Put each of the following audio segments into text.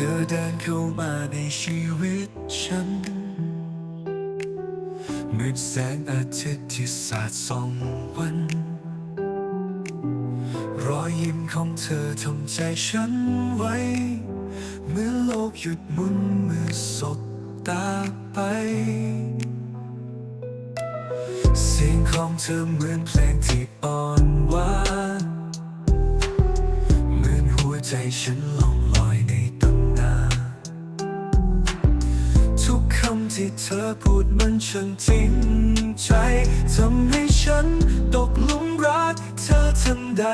ธอเดินเข้ามาในชีวิตฉันเหมือนแสงอาทิตย์ที่สาดส่องวัน รอยยิ้มของเธอทำใจฉันไว้ เมื่อโลกหยุดหมุนเมื่อสบตาไป เสียงของเธอเหมือนเพลงที่อ่อนหวานเหมือนหัวใจฉันล ที่เธอพูดมันช่างจริงใจทำให้ฉันตกหลุมรักเธอทันใด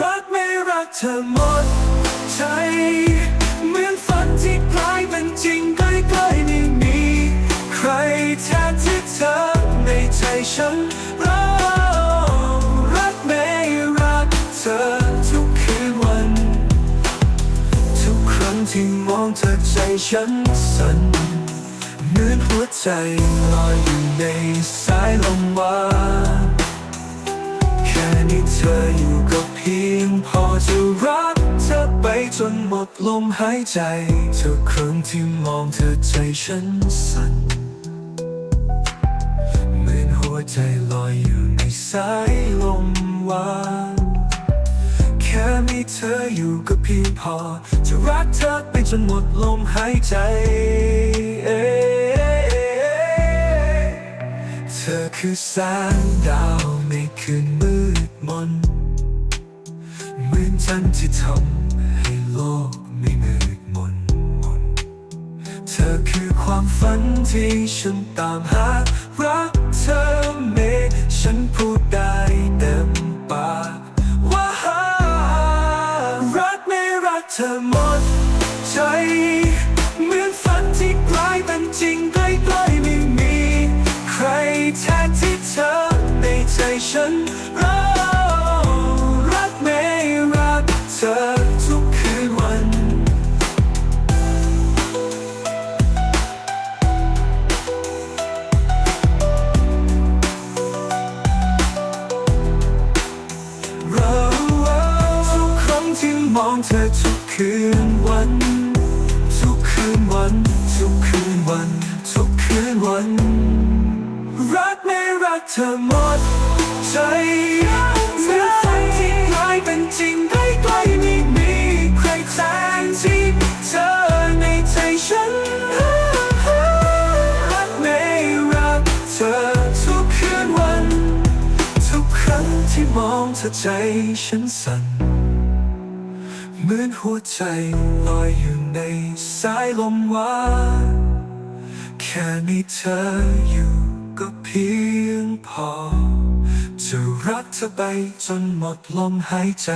รักไม่รักเธอหมดใจ เหมือนฝันที่กลายเป็นจริงใกล้ๆไม่มีใครแทนที่เธอในใจฉันรักรักไม่รักเธอทุกคืนวัน ทุกครั้งที่มองเธอใจฉันสั่น เหมือนหัวใจลอยอยู่ในสายลมหวานแค่นี้เธออยู่ก็เพียงพอจะรักเธอไปจนหมดลมหายใจทุกครั้งที่มองเธอใจฉันสั่นเหมือนหัวใจลอยอยู่ในสายลมหวานแค่มีเธออยู่ก็เพียงพอ จะรักเธอไปจนหมดลมหายใจ คือแสงดาวในคืนมืดมนเหมือนจันที่ทำให้โลกไม่มืดมน เธอคือความฝันที่ฉันตามหา รักเธอเมฉันพูดได้เต็มปากว่ารักไม่รักเธอหมดใจ เหมือนฝันที่กลายเป็นจริง มองเธอทุกคืนวัน ทุกคืนวัน ทุกคืนวัน ทุกคืนวัน รักไม่รักเธอหมดใจเหมือฝันที่กลายเป็นจริงใกล้ๆไม่มีใครแทนที่เธอในใจฉันรักไม่รักเธอทุกคืนวัน ทุกครั้งที่มองเธอใจฉันสั่น เหมือนหัวใจลอยอยู่ในสายลมหวานแค่มีเธออยู่ก็เพียงพอ จะรักเธอไปจนหมดลมหายใจ